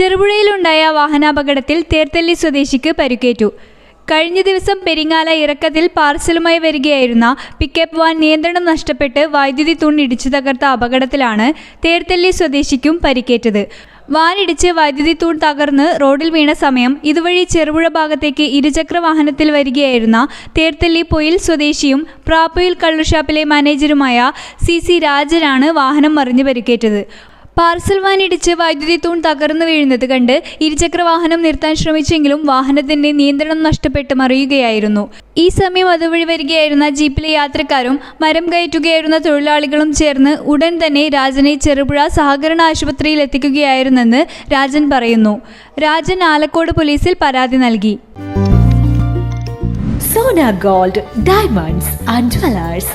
ചെറുപുഴയിലുണ്ടായ വാഹനാപകടത്തിൽ തേർത്തല്ലി സ്വദേശിക്ക് പരിക്കേറ്റു. കഴിഞ്ഞ ദിവസം പെരിങ്ങാല ഇറക്കത്തിൽ പാർസലുമായി വരികയായിരുന്ന പിക്കപ്പ് വാൻ നിയന്ത്രണം നഷ്ടപ്പെട്ട് വൈദ്യുതി തൂണിടിച്ചു തകർത്ത അപകടത്തിലാണ് തേർത്തല്ലി സ്വദേശിക്കും പരിക്കേറ്റത്. വാനിടിച്ച് വൈദ്യുതി തൂൺ തകർന്ന് റോഡിൽ വീണ സമയം ഇതുവഴി ചെറുപുഴ ഭാഗത്തേക്ക് ഇരുചക്ര വാഹനത്തിൽ വരികയായിരുന്ന തേർത്തല്ലി പൊയിൽ സ്വദേശിയും പ്രാപ്പൊയിൽ കള്ളുഷാപ്പിലെ മാനേജരുമായ സി സി രാജനാണ് വാഹനം മറിഞ്ഞു പരിക്കേറ്റത്. പാർസൽ വാൻ ഇടിച്ച് വൈദ്യുതി തൂൺ തകർന്നു വീഴുന്നത് കണ്ട് ഇരുചക്ര വാഹനം നിർത്താൻ ശ്രമിച്ചെങ്കിലും വാഹനത്തിന്റെ നിയന്ത്രണം നഷ്ടപ്പെട്ട് മറിയുകയായിരുന്നു. ഈ സമയം അതുവഴി വരികയായിരുന്ന ജീപ്പിലെ യാത്രക്കാരും മരം കയറ്റുകയായിരുന്ന തൊഴിലാളികളും ചേർന്ന് ഉടൻ തന്നെ രാജനെ ചെറുപുഴ സഹകരണ ആശുപത്രിയിൽ എത്തിക്കുകയായിരുന്നെന്ന് രാജൻ പറയുന്നു. രാജൻ ആലക്കോട് പോലീസിൽ പരാതി നൽകി. Sona gold diamonds and jewellers.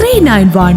three nine one